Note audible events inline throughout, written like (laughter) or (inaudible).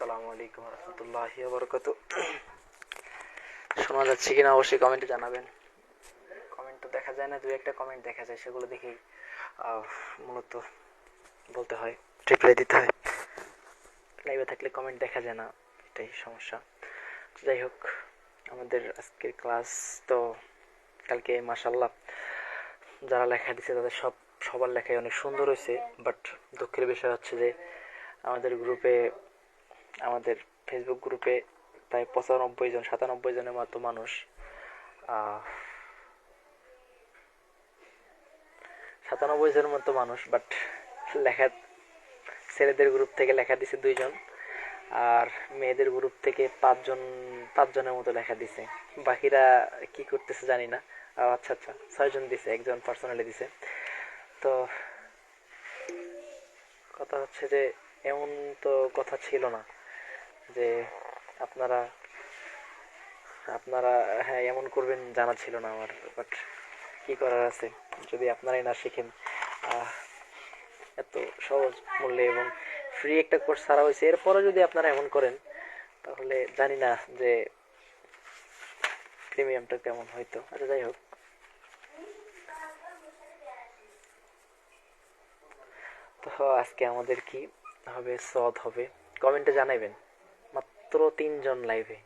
আসসালামু আলাইকুম রহমতুল্লাহ বরকত শোনা যাচ্ছে কিনা অবশ্যই কমেন্টে জানাবেন। কমেন্ট তো দেখা যায় না দু একটা কমেন্ট দেখা যায়, সেগুলো দেখেই মূলত বলতে হয় রিপ্লাই দিতে হয়। লাইভে থাকলে কমেন্ট দেখা যায় না, এটাই সমস্যা। যাই হোক, আমাদের আজকের ক্লাস তো কালকে মাসাল্লাহ যারা লেখা দিছে তাদের সব, সবার লেখাই অনেক সুন্দর হয়েছে বাট দুঃখের বিষয় হচ্ছে যে, আমাদের গ্রুপে আমাদের ফেসবুক গ্রুপে প্রায় পঁচানব্বই জন, সাতানব্বই জনের মতো মানুষ সাতানব্বই জনের মতো মানুষ বাট লেখা, ছেলেদের গ্রুপ থেকে লেখা দিছে দুইজন, আর মেয়েদের গ্রুপ থেকে পাঁচজন, পাঁচজনের মতো লেখা দিছে। বাকিরা কি করতেছে জানি না। আচ্ছা আচ্ছা ছয়জন দিছে, একজন পার্সোনালি দিছে। তো কথা হচ্ছে যে, এমন তো কথা ছিল না। যে আপনারা আপনারা হ্যাঁ এমন করবেন জানা ছিল না আমার বাট কি করার আছে? যদি আপনারাই না শিখেন এত সহজ মূল্যে এবং ফ্রি একটা কোর্স ছাড়া হয়েছে। এরপরে যদি আপনারা এমন করেন, তাহলে জানি না যে প্রিমিয়ামটা কেমন হয়তো। আচ্ছা যাই হোক। তো আজকে আমাদের কি হবে, সদ হবে? কমেন্টে জানাইবেন। মাত্র তিনজন লাইভে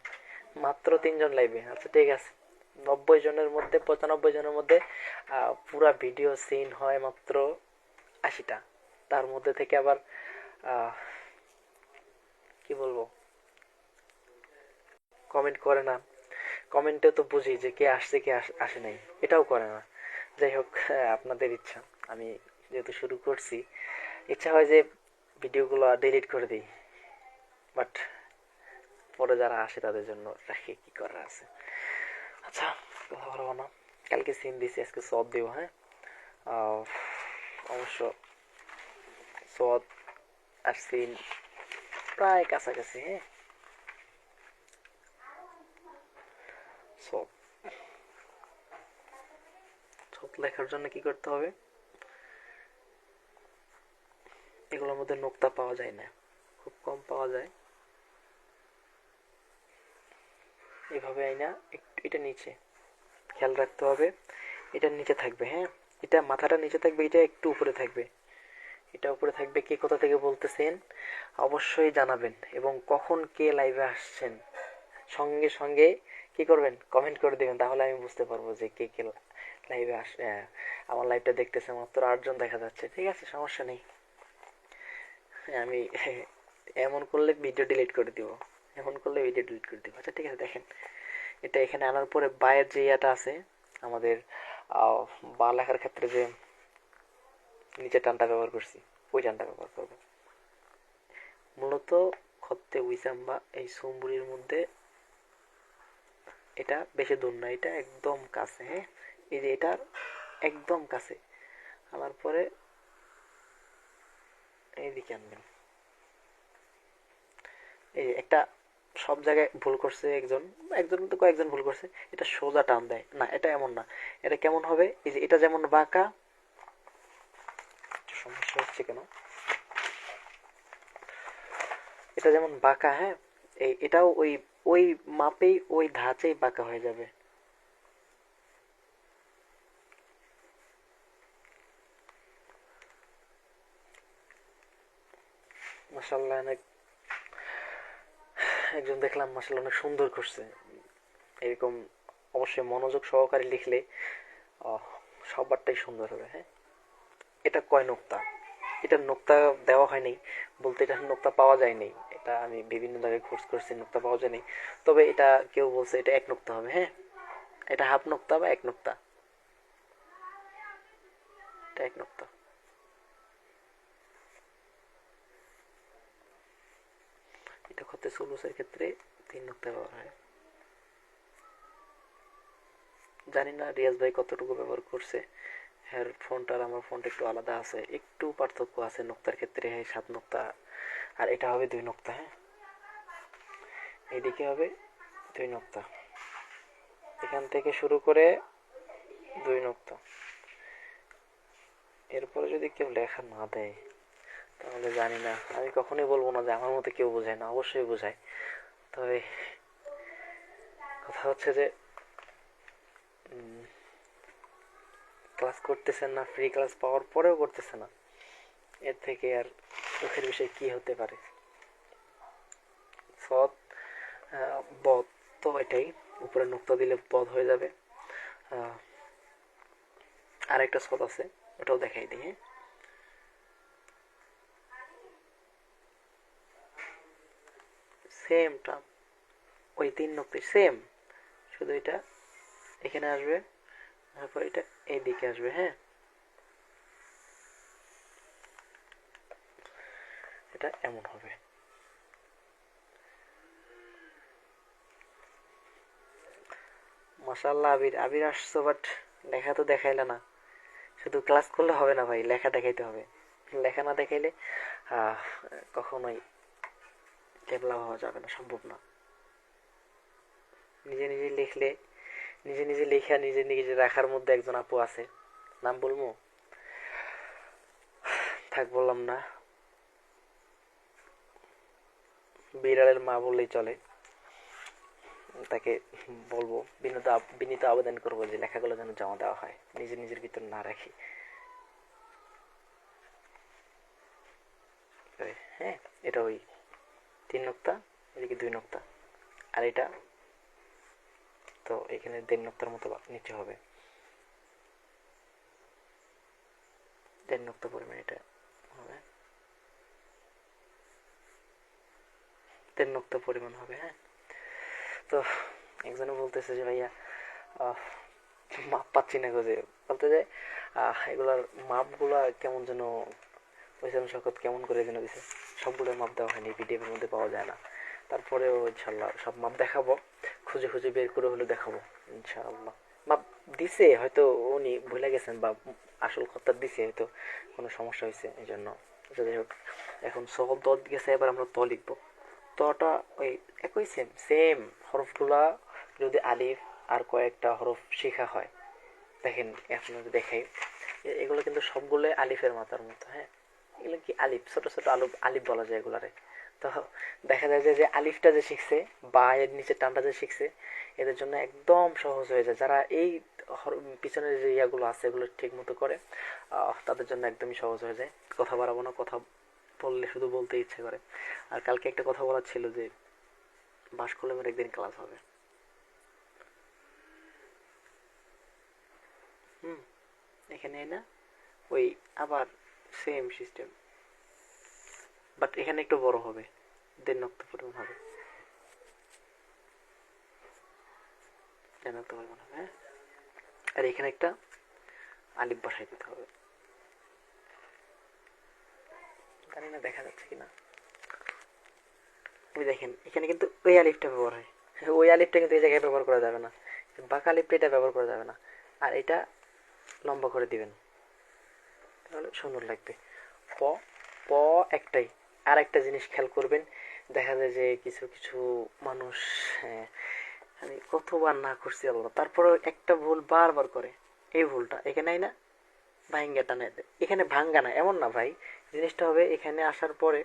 মাত্র তিনজন লাইভে আচ্ছা ঠিক আছে। নব্বই জনের মধ্যে, পঁচানব্বই জনের মধ্যে পুরা ভিডিও সিন হয় মাত্র আশিটা। তার মধ্যে থেকে আবার কি বলব? কমেন্ট করে না। কমেন্টে তো বুঝি যে কে আসছে, কে আসে নাই। এটাও করে না। যাই হোক আপনাদের ইচ্ছা। আমি যেহেতু শুরু করছি, ইচ্ছা হয় যে ভিডিওগুলো ডিলিট করে দিই। বাট পরে যারা আসে তাদের জন্য রাখি, কি করার আছে? আচ্ছা কথা বলব না। কালকে সিন দিছি, আজকে সব দিব হ্যাঁ? অবশ্য সদ আর সিন প্রায় কাছাকাছি হ্যাঁ? সব লেখার জন্য কি করতে হবে? এগুলোর মধ্যে নোক্তা পাওয়া যায় না, খুব কম পাওয়া যায়। আইনা একটু এটা নিচে। খেয়াল রাখতে হবে। এটা নিচে থাকবে হ্যাঁ? এটা মাথাটা নিচে থাকবে এটা একটু উপরে থাকবে। এটা উপরে থাকবে কে কোথা থেকে বলতেছেন? অবশ্যই জানাবেন এবং কখন কে লাইভে আসছেন। সঙ্গে সঙ্গে কি করবেন? কমেন্ট করে দিবেন তাহলে আমি বুঝতে পারব যে কে কে লাইভে আস আমার লাইভটা দেখতেছে মাত্র আটজন দেখা যাচ্ছে। ঠিক আছে সমস্যা নেই। হ্যাঁ, আমি (laughs) এমন করলে ভিডিও ডিলিট করে দিব। এমন করলে ভিডিও ডিলিট করে দিব। আচ্ছা ঠিক আছে দেখেন। এটা এখানে আনার পরে বায়ের যে ইয়াটা আছে, আমাদের বা লেখার ক্ষেত্রে যে নিচে টানটা ব্যবহার করছি, ওই টানটা ব্যবহার করব। মূলত খত্তে উইসাম্বা এই সোমবুরির মধ্যে এটা বেশি দূর না, এটা একদম কাছে হ্যাঁ? এই যে এটার একদম কাছে। আনার পরে এইদিকে আনবেন। এই একটা সব জায়গায় ভুল করছে একজন একজন তো কয়েকজন ভুল করছে, এটা সোজা টান দেয়। না, এটা এমন না। এটা কেমন হবে? এই যে এটা যেমন বাঁকা সমস্যা হচ্ছে কেন? এটা যেমন বাঁকা হ্যাঁ? এই এটাও ওই ওই মাপেই ওই ধাঁচেই বাঁকা হয়ে যাবে। মাসাল্লাহ অনেক একজন দেখলাম মাসাল্লাহ অনেক সুন্দর করছে। এরকম অবশ্যই মনোযোগ সহকারে লিখলে সবারটাই সুন্দর হবে হ্যাঁ? এটা কয় নোক্তা? এটা নোক্তা দেওয়া হয়নি, বলতে এটা নোক্তা পাওয়া যায়নি। এটা আমি বিভিন্ন জায়গায় খোঁজ করছি, নোক্তা পাওয়া যায়নি। তবে এটা কেউ বলছে এটা এক নোক্তা হবে হ্যাঁ? এটা হাফ নোক্তা বা এক নোক্তা? এটা এক নোক্তা। এটা খতে সুলুসের ক্ষেত্রে তিন নোক্তা ব্যবহার হয় জানি না রিয়াজ ভাই কতটুকু ব্যবহার করছে। হ্যাঁ ফোনটা আর আমার ফোনটা একটু আলাদা আছে। একটু পার্থক্য আছে নোক্তার ক্ষেত্রে হ্যাঁ সাত নোক্তা। আর এটা হবে দুই নোক্তা হ্যাঁ? এদিকে হবে দুই নোক্তা। এখান থেকে শুরু করে দুই নোক্তা। এরপরে যদি কেউ লেখা না দেয় তাহলে জানি না। আমি কখনোই বলব না যে আমার মতো কেউ বোঝায় না অবশ্যই বোঝায়। তবে কথা হচ্ছে যে ক্লাস করতেছেন না ফ্রি ক্লাস পাওয়ার পরেও করতেছে না। এর থেকে আর দুঃখের বিষয় কি হতে পারে? সৎ বধ তো এটাই উপরে নুক্তা দিলে বধ হয়ে যাবে। আহ, আর একটা সৎ আছে ওটাও দেখাই দিই হ্যাঁ। সেম টার্ম ওই তিন নক্তি সেম শুধু এটা এখানে আসবে, তারপর এটা এইদিকে আসবে হ্যাঁ? এটা এমন হবে। মাসাল্লাহ আবির আবির আসছো বাট লেখা তো দেখাইলে না। শুধু ক্লাস করলে হবে না ভাই, লেখা দেখাইতে হবে। লেখা না দেখাইলে কখনোই ক্যাবলা হওয়া যাবে না, সম্ভব না। নিজে নিজে লিখলে, নিজে নিজে লেখা নিজে নিজে রাখার মধ্যে একজন আপু আছে। নাম বলব? থাক, বললাম না। বিড়ালের মা বললেই চলে। তাকে বলব বিনীত বিনীত আবেদন করব যে লেখাগুলো যেন জমা দেওয়া হয়, নিজে নিজের ভিতর না রাখি। হ্যাঁ এটা ওই। তিন নোক্তা, এদিকে দুই নোক্তা। আর এটা, তো এখানে দেড় নোক্তার মতো নিচে হবে। দেড় নোক্তা পরিমাণ এটা হবে। দেড় নোক্তা পরিমাণ হবে হ্যাঁ? তো একজনে বলতেছে যে, ভাইয়া মাপ পাচ্ছি না গো যে। বলতে যে এগুলার মাপগুলা কেমন যেন ওইসব শকত কেমন করে যেন দিছে সবগুলোর মাপ দেওয়া হয়নি পিডিএফের মধ্যে পাওয়া যায় না। তারপরেও ইনশাল্লাহ সব মাপ দেখাবো, খুঁজে খুঁজে বের করে হলে দেখাবো, ইনশাআল্লাহ। মাপ দিছে, হয়তো উনি ভুলে গেছেন বা আসল কথা দিছে, হয়তো কোনো সমস্যা হয়েছে এই জন্য যাই হোক, এখন সব দ গেছে, এবার আমরা ত লিখব। তটা ওই একই সেম সেম হরফগুলা যদি আলিফ আর কয়েকটা হরফ শেখা হয়। দেখেন, এখন যদি দেখাই এগুলো কিন্তু সবগুলো আলিফের মাথার মতো হ্যাঁ? এগুলো কি আলিফ? ছোট ছোট আলু, আলিফ বলা যায় এগুলারে। তো দেখা যায় যে আলিফটা যে শিখছে বা এর নিচে টানটা যে শিখছে, এদের জন্য একদম সহজ হয়ে যায়। যারা এই পিছনের যে ইয়াগুলো আছে, এগুলো ঠিক মতো করে তাদের জন্য একদমই সহজ হয়ে যায়। কথা বাড়াবো না, কথা বললে শুধু বলতে ইচ্ছে করে। আর কালকে একটা কথা বলার ছিল যে বাস কলমের একদিন ক্লাস হবে। হুম এখানে না? ওই আবার সেম সিস্টেম বাট এখানে একটু বড় হবে দেড় নক্ত পরিমাণ হবে। দেড় নক্ত পরিমাণ হবে হ্যাঁ? আর এখানে একটা আলিফ বসাই দিতে হবে। জানি না দেখা যাচ্ছে কিনা। ওই দেখেন, এখানে কিন্তু ওই আলিফটা ব্যবহার হয়। (laughs) ওই আলিফটা কিন্তু এই জায়গায় ব্যবহার করা যাবে না। বাঁকা আলিফটা এটা ব্যবহার করা যাবে না। আর এটা লম্বা করে দিবেন। তাহলে সুন্দর লাগবে। প প একটাই। আর একটা জিনিস খেয়াল করবেন দেখা যায় যে কিছু কিছু মানুষ হ্যাঁ, আমি কতবার না করছি আল্লাহ তারপরে একটা ভুল বারবার করে। এই ভুলটা এখানে না ভাঙ্গা টানে দেয়। এখানে ভাঙ্গা না এমন না ভাই। জিনিসটা হবে এখানে আসার পরে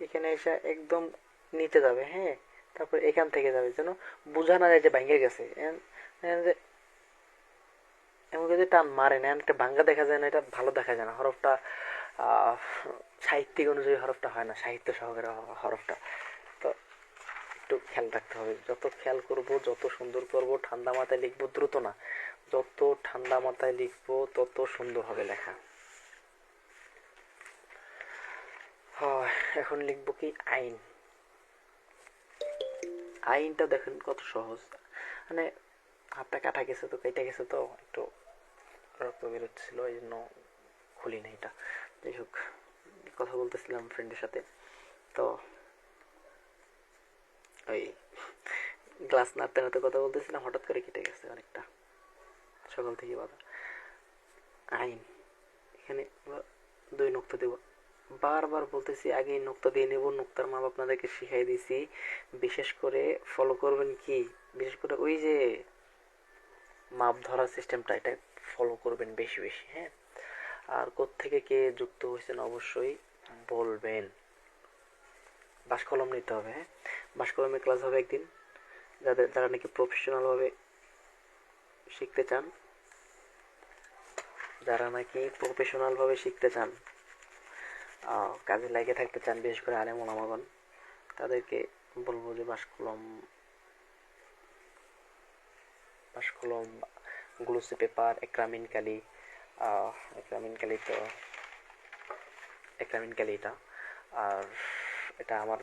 এখানে এসে একদম নিচে যাবে হ্যাঁ তারপর এখান থেকে যাবে যেন বোঝা না যায় যে ভাঙ্গে গেছে। এমন যদি টান মারে না, একটা ভাঙ্গা দেখা যায় না, এটা ভালো দেখা যায় না। হরফটা সাহিত্যিক অনুযায়ী হরফটা হয় না, সাহিত্য সহকারে হরফটা। তো একটু খেয়াল রাখতে হবে। যত খেয়াল করব, যত সুন্দর করব, ঠান্ডা মাথায় লিখব দ্রুত না। যত ঠান্ডা মাথায় লিখব, তত সুন্দর হবে লেখা। এখন লিখব কি? আইন। আইনটা দেখেন কত সহজ। মানে হাতটা কাটা গেছে তো, কেটে গেছে তো, একটু রক্ত বেরোচ্ছিল এই জন্য খুলি না এটা। যাই হোক, কথা বলতেছিলাম ফ্রেন্ডের সাথে। তো ওই গ্লাস নাড়তে নাড়তে কথা বলতেছিলাম, হঠাৎ করে কেটে গেছে অনেকটা। সকাল থেকে বাধা আইন, এখানে দুই নোক্তা দেব। বারবার বলতেছি আগে নোক্তা দিয়ে নেব, নোক্তার মাপ আপনাদেরকে শিখাই দিয়েছি বিশেষ করে ফলো করবেন কি? বিশেষ করে ওই যে মাপ ধরার সিস্টেমটা এটা ফলো করবেন বেশি বেশি হ্যাঁ? আর থেকে কে যুক্ত হয়েছেন অবশ্যই বলবেন। বাস কলম নিতে হবে হ্যাঁ? বাস কলমের ক্লাস হবে একদিন। যাদের, যারা নাকি প্রফেশনালভাবে শিখতে চান, যারা নাকি প্রফেশনালভাবে শিখতে চান কাজে লাগে থাকতে চান, বিশেষ করে আলেম ওলামাগণ, তাদেরকে বলব যে বাস কলম বাস কলম গ্লুসি পেপার একরামিন কালি একরামিন কালি তো একরামিন কালি এটা আর এটা আমার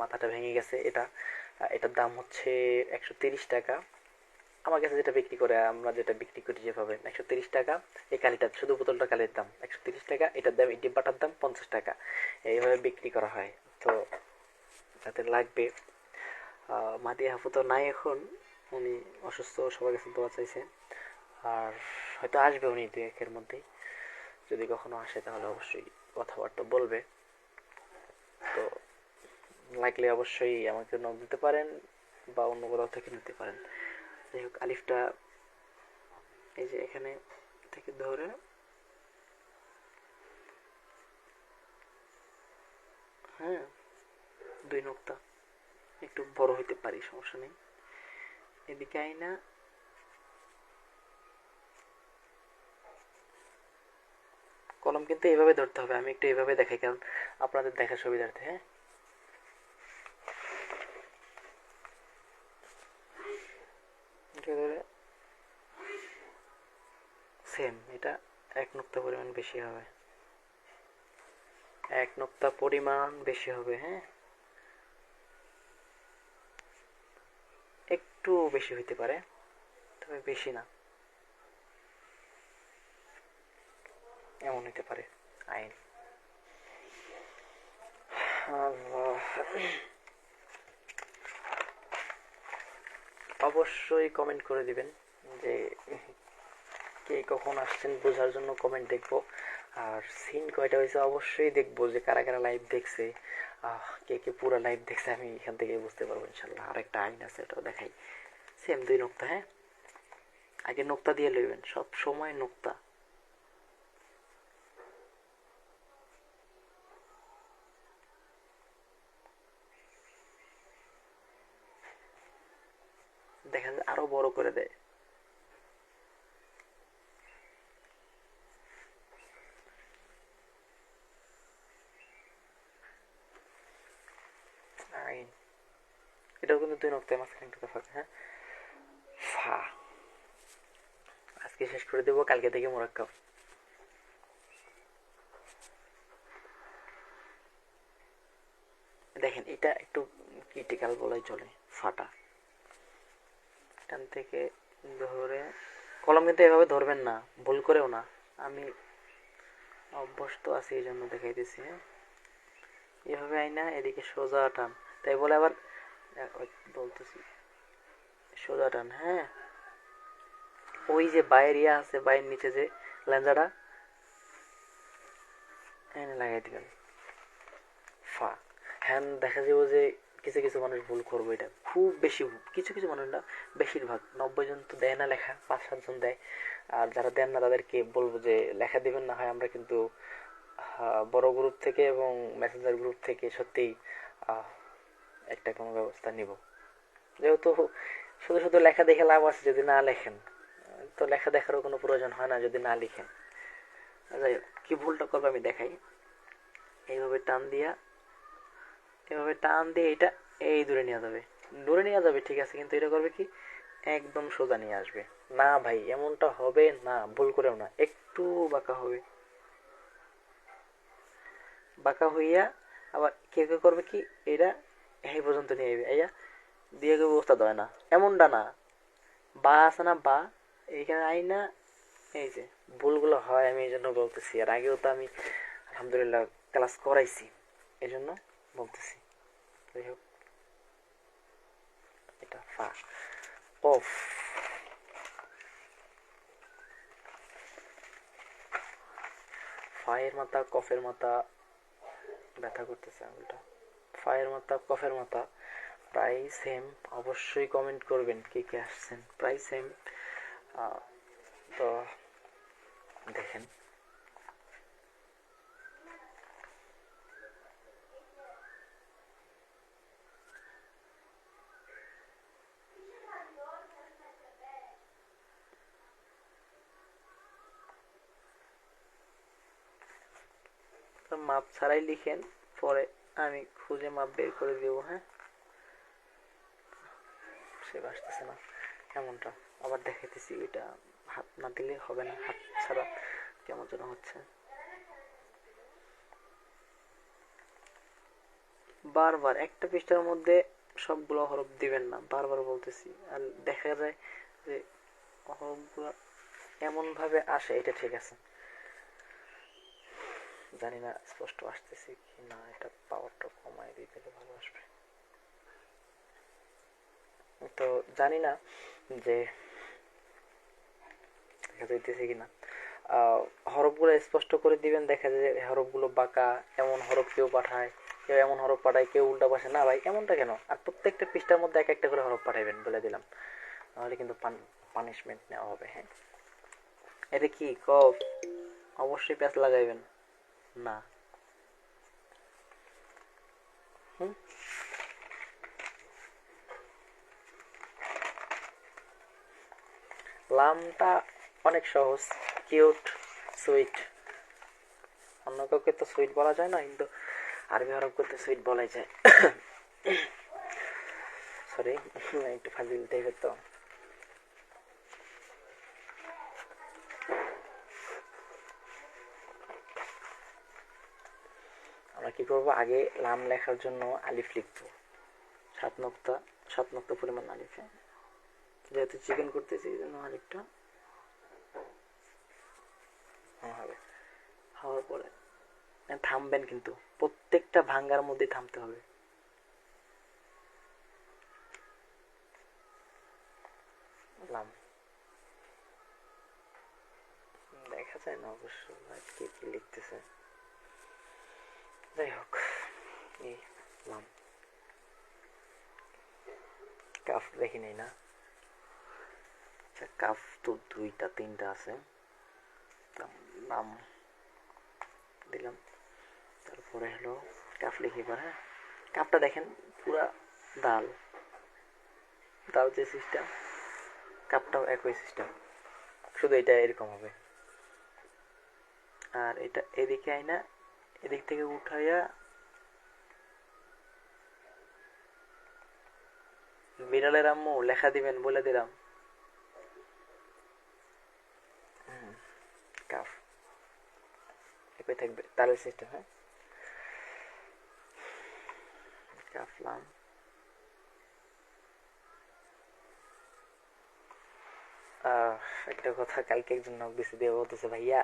মাথাটা ভেঙে গেছে এটা। এটার দাম হচ্ছে একশো তিরিশ টাকা। আমার কাছে যেটা বিক্রি করে, আমরা যেটা বিক্রি করি যেভাবে, একশো তিরিশ টাকা। এই কালিটা, শুধু বোতলটা কালির দাম, একশো তিরিশ টাকা। এটার দাম, এই ডিব্বাটার দাম পঞ্চাশ টাকা। এইভাবে বিক্রি করা হয়। তো যাদের লাগবে মাদিয়া হাফু তো নাই এখন। উনি অসুস্থ সবার কাছে দোয়া চাইছে। আর হয়তো আসবে উনি দু একের মধ্যেই। যদি কখনো আসে তাহলে অবশ্যই কথাবার্তা বলবে। তো লাগলে অবশ্যই আমাকে নক দিতে পারেন বা অন্য কোথাও থেকে নিতে পারেন। যাই হোক, আলিফটা এই যে এখানে থেকে ধরে হ্যাঁ দুই নোক্তা। একটু বড় হইতে পারি, সমস্যা নেই। আইনা কলম কিন্তু এইভাবে ধরতে হবে, আমি একটু এইভাবে দেখাই, কারণ আপনাদের দেখার সুবিধার্থে হ্যাঁ? সেম এটা এক নোক্তা পরিমাণ বেশি হবে। এক নোক্তা পরিমাণ বেশি হবে হ্যাঁ? একটু বেশি হইতে পারে, তবে বেশি না। এমন হইতে পারে, আইন। অবশ্যই কমেন্ট করে দিবেন যে কে কখন আসছেন বোঝার জন্য কমেন্ট দেখব। আর সিন কয়টা হয়েছে অবশ্যই দেখব যে কারা কারা লাইভ দেখছে। কে কে পুরো লাইভ দেখছে আমি এখান থেকে বুঝতে পারব ইনশাল্লাহ। আর একটা আইন আছে ওটাও দেখাই। সেম দুই নোক্তা হ্যাঁ? আগে নোক্তা দিয়ে লইবেন, সব সময় নোক্তা। দেখা যায় আরও বড় করে দেয় আইন এটাও কিন্তু দুই নক্তায় মাঝখানে একটু ফাঁকা হ্যাঁ? ফা। আজকে শেষ করে দেবো, কালকে থেকে মোরাক্কাব দেখেন, এটা একটু ক্রিটিক্যাল বলাই চলে, ফাটা। এখান থেকে ধরে, কলম কিন্তু এভাবে ধরবেন না, ভুল করেও না। আমি অভ্যস্ত আছি, এই জন্য দেখাইতেছি হ্যাঁ? এভাবে আইনা, এদিকে সোজা টান। তাই বলে আবার বলতেছি। সোজা টান হ্যাঁ। ওই যে বাইর ইয়া আছে, বাইরের নিচে যে লেঞ্জাটা এনে লাগাই দিবেন ফা হ্যান দেখা যাব যে কিছু কিছু মানুষ ভুল করব এটা। খুব বেশি কিছু কিছু মানুষ না, বেশিরভাগ। নব্বই জন তো দেয় না লেখা, পাঁচ সাতজন দেয়। আর যারা দেন না, তাদেরকে বলব যে লেখা দিবেন, না হয় আমরা কিন্তু বড় গ্রুপ থেকে এবং মেসেঞ্জার গ্রুপ থেকে সত্যিই একটা কোনো ব্যবস্থা নিব। যেহেতু শুধু শুধু লেখা দেখে লাভ আছে যদি না লেখেন তো লেখা দেখারও কোনো প্রয়োজন হয় না যদি না লিখেন। যাই হোক, কি ভুলটা করবে আমি দেখাই। এইভাবে টান দিয়া এভাবে টান দিয়ে এটা এই দূরে নিয়ে যাবে। দূরে নিয়ে যাবে ঠিক আছে কিন্তু এটা করবে কি? একদম সোজা নিয়ে আসবে। না ভাই এমনটা হবে না ভুল করেও না একটু বাঁকা হবে। বাঁকা হইয়া আবার কেউ কেউ করবে কি? এটা এই পর্যন্ত নিয়ে যাবে এইয়া দিয়ে কেউ ব্যবস্থা দেয় না। এমনটা না। বা আছে না বা, এইখানে আই না, এই যে, ভুলগুলো হয়, আমি এই জন্য বলতেছি। আর আগেও তো আমি, আলহামদুলিল্লাহ, ক্লাস করাইছি। এই জন্য বলতেছি। যাই হোক। এটা ফা, অফ। ফায়ের মাথা, কফের মাথা, ব্যথা করতেছে আঙুলটা। ফায়ের মাথা, কফের মাথা, প্রায় সেম অবশ্যই কমেন্ট করবেন কে কে আসছেন, প্রায় সেম তো দেখেন। মাপ ছাড়াই লিখেন, পরে আমি খুঁজে মাপ বের করে দেব হ্যাঁ? সে আসতেছে না, এমনটা। আবার দেখাইতেছি, ওইটা হাত না দিলে হবে না, হাত ছাড়া কেমন যেন হচ্ছে। বারবার, একটা পৃষ্ঠার মধ্যে সবগুলো হরফ দিবেন না, বারবার বলতেছি। আর দেখা যায় যে হরফগুলো এমন ভাবে আসে, এটা ঠিক আছে। জানি না স্পষ্ট আসতেছে কি না এটা পাওয়ারটা কমায় দিয়ে দিলে ভালো আসবে। তো জানি না যে দেখা যাইতেছে কিনা আহ, হরফগুলো স্পষ্ট করে দিবেন দেখা যায় যে হরফগুলো বাঁকা এমন হরফ কেউ পাঠায় কেউ এমন হরফ পাঠায় কেউ উল্টা পাশে। না ভাই এমনটা কেন? আর প্রত্যেকটা পৃষ্ঠার মধ্যে এক একটা করে হরফ পাঠাইবেন বলে দিলাম। নাহলে কিন্তু পানিশমেন্ট নেওয়া হবে হ্যাঁ? এটা কি কফ? অবশ্যই প্যাঁচ লাগাইবেন। না। লামটা অনেক সহজ, কিউট, সুইট। অন্য কাউকে তো সুইট বলা যায় না, কিন্তু আরবি হরফ করতে সুইট বলাই যায়। (coughs) সরি (laughs) একটু ফাজিল টাইপের তো আমরা কি করব? আগে লাম লেখার জন্য আলিফ লিখব। সাত নক্তা সাত নক্তা পরিমাণ আলিফ? যেহেতু চিকেন করতেছি এই জন্য আলিফটা হবে। হওয়ার পরে হ্যাঁ, থামবেন কিন্তু প্রত্যেকটা ভাঙ্গার মধ্যে থামতে হবে। লাম দেখা যায় না অবশ্য ভাই কে কি লিখতেছে। যাই হোক এই লাম কাফ দেখি নাই না আচ্ছা কাফ তো দুইটা তিনটা আছে নাম দিলাম তারপরে হলো কাফ লিখি এবার হ্যাঁ কাপটা দেখেন পুরা ডাল দাল যে সিস্টেম কাপটাও একই সিস্টেম শুধু এটা এরকম হবে আর এটা এদিকে আইনা এদিক থেকে উঠাইয়া বিড়ালের আম্মু লেখা দিবেন, বলে দিলাম। কাফ। একই থাকবে সিস্টেম হ্যাঁ? কাফলাম। একটা কথা কালকে একজন নক দিছে দিয়ে বলতেছে ভাইয়া।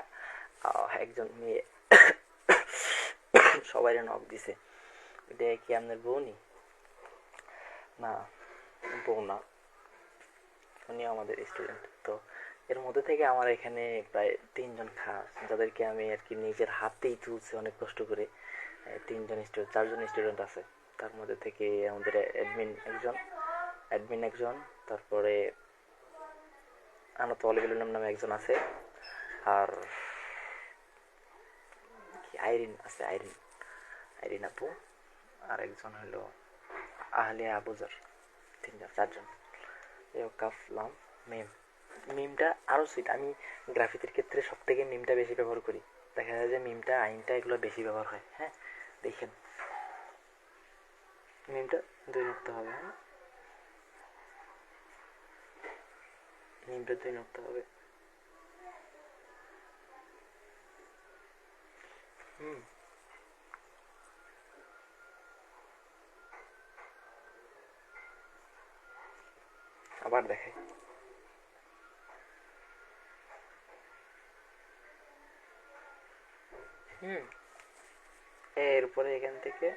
একজন মেয়ে। সবাই নক দিছে। এটা কি আপনার বউ নি, বউ না। উনি আমাদের স্টুডেন্ট তো এর মধ্যে থেকে আমার এখানে প্রায় তিনজন খাস, যাদেরকে আমি আর কি নিজের হাতেই তুলছি অনেক কষ্ট করে। তিনজন স্টুডেন্ট চারজন স্টুডেন্ট আছে। তার মধ্যে থেকে আমাদের অ্যাডমিন একজন অ্যাডমিন একজন, তারপরে আনত অলিবুল নামে একজন আছে। আর কি, আইরিন আছে, আইরিন। আইরিন আপু আর একজন হলো আহলিয়া আবুজার তিনজন চারজন কাফলাম মিম মিমটা আরও সুইট আমি গ্রাফিতির ক্ষেত্রে সব থেকে মিমটা বেশি ব্যবহার করি দেখা যায় যে মিমটা আইনটা এগুলো বেশি ব্যবহার হয় হ্যাঁ দেখেন মিমটা দুই নোক্তা হবে হ্যাঁ মিমটা দুই নোক্তা হবে হুম আবার দেখাই। হুম। এরপরে এখান থেকে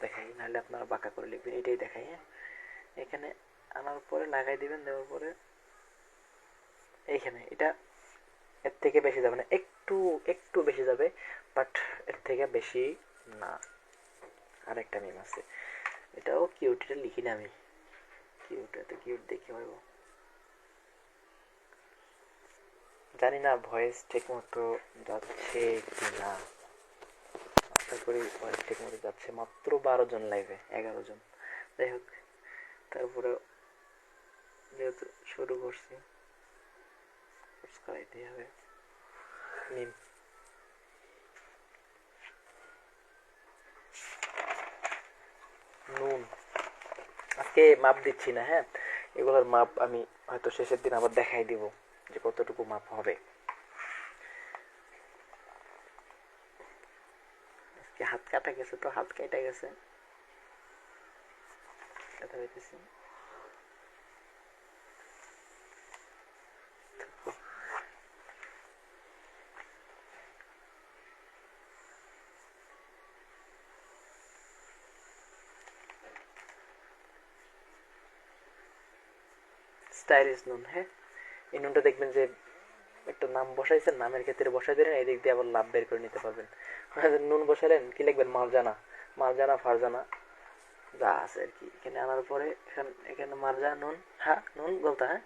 দেখাই, নাহলে আপনারা বাঁকা করে লিখবেন। এটাই দেখাই হ্যাঁ? এখানে আনার পরে লাগাই দিবেন, দেওয়ার পরে এইখানে। এটা এর থেকে বেশি যাবে না, একটু একটু বেশি যাবে, বাট এর থেকে বেশি না। আরেকটা মিম আছে। এটাও কিউট এটা লিখি না আমি। কিউট এত কিউট দেখি হইব জানি না ভয়েস ঠিক মতো যাচ্ছে কি না আশা করি ভয়েস ঠিক মতো যাচ্ছে। মাত্র বারো জন লাইভে এগারো জন। যাই হোক, তারপরে যেহেতু শুরু করছি সাবস্ক্রাইব হবে। নিন নুন আজকে মাপ দিচ্ছি না হ্যাঁ? এগুলোর মাপ আমি হয়তো শেষের দিন আবার দেখাই দিব যে কতটুকু মাপ হবে। হাত কাটা গেছে তো, হাত কেটে গেছে। কথা পাইতেছি স্টাইলিশ নুন হ্যাঁ? এই নুনটা দেখবেন যে একটা নাম বসাইছেন নামের ক্ষেত্রে বসাই দিলেন এই দিক দিয়ে আবার লাভ বের করে নিতে পারবেন। নুন বসালেন, কি লিখবেন? মারজানা মারজানা ফারজানা, যা আছে আর কি। এখানে আনার পরে এখানে এখানে মারজা নুন হ্যাঁ নুন বলতে হ্যাঁ?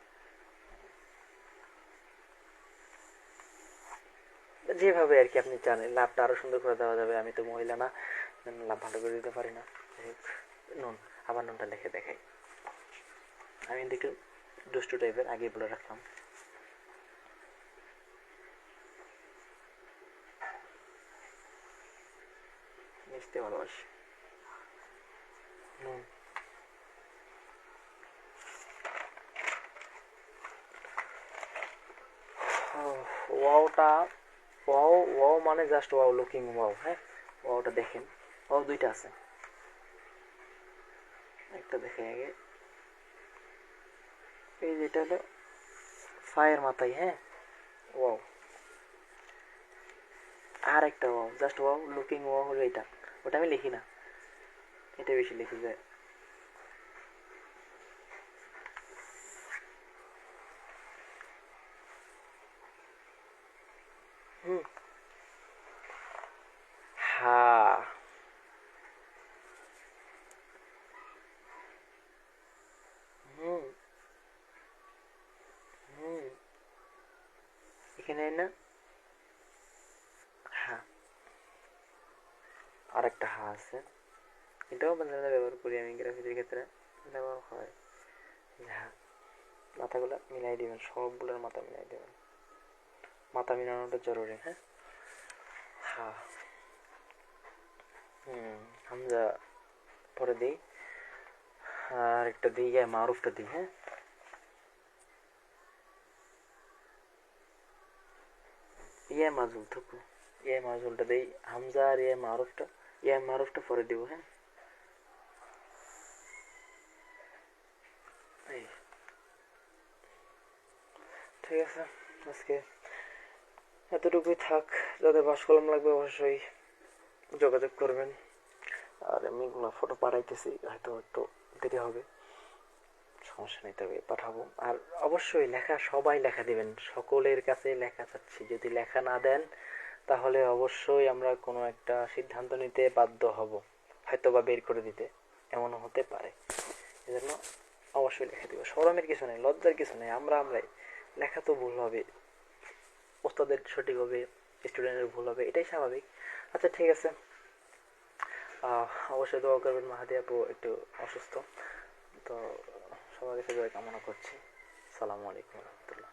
যেভাবে আর কি আপনি চান লাভটা আরও সুন্দর করে দেওয়া যাবে। আমি তো মহিলা না লাভ ভালো করে দিতে পারি না। নুন, আবার নুনটা লিখে দেখাই। আমি একটু দুষ্টু টাইপের আগে বলে রাখলাম। মিশতে ভালোবাসি। ওয়াওটা, ওয়াও ওয়াও মানে জাস্ট ওয়াও লুকিং ওয়াও হ্যাঁ? ওয়াওটা দেখেন। ওয়াও দুইটা আছে। একটা দেখে আগে। এই যেটা হলো ফায়ের মাথায় হ্যাঁ? ওয়াও আর একটা wow just wow looking wow হলো এটা। ওটা আমি লিখি না। এটা বেশি লিখি যায় হুম হ্যাঁ হুম হুম এখানে না হ্যাঁ। আরেকটা হা আছে। এটাও মাঝে ব্যবহার করি আমি গ্রাফিতির ক্ষেত্রে। ব্যবহার হয়। হ্যাঁ। মাথাগুলো মিলাই দিবেন, সবগুলোর মাথা মিলাই দিবেন। মাথা মিলানোটা জরুরি হ্যাঁ? হ্যাঁ। হুম, হামজা পরে দিই। আর একটা দিই মারুফটা দিই হ্যাঁ? ইয়ে মাজুল থুকু। ইয়ে মাজুলটা দেই, হামজা আর ইয়ে মারুফটা। ইয়ে মারুফটা পরে দিব হ্যাঁ? ঠিক আছে, আজকে এতটুকুই থাক। যাদের বাস কলম লাগবে অবশ্যই যোগাযোগ করবেন। আর আমি ফটো পাঠাইতেছি, হয়তো একটু দেরি হবে। সমস্যা নেই, তবে পাঠাবো। আর অবশ্যই লেখা, সবাই লেখা দিবেন। সকলের কাছে লেখা চাচ্ছি। যদি লেখা না দেন, তাহলে অবশ্যই আমরা কোনো একটা সিদ্ধান্ত নিতে বাধ্য হব হয়তো বা বের করে দিতে। এমনও হতে পারে। এজন্য অবশ্যই লেখা দিব। সরমের কিছু নেই, লজ্জার কিছু নেই। আমরা আমরাই। লেখা তো ভুল হবে। ওস্তাদের সঠিক হবে, স্টুডেন্টের ভুল হবে, এটাই স্বাভাবিক। আচ্ছা ঠিক আছে। অবশ্যই দোয়া করবেন মাহাদি আপু, একটু অসুস্থ। তো সবার সবাই কামনা করছি। সালামু আলাইকুম রহমতুল্লাহ।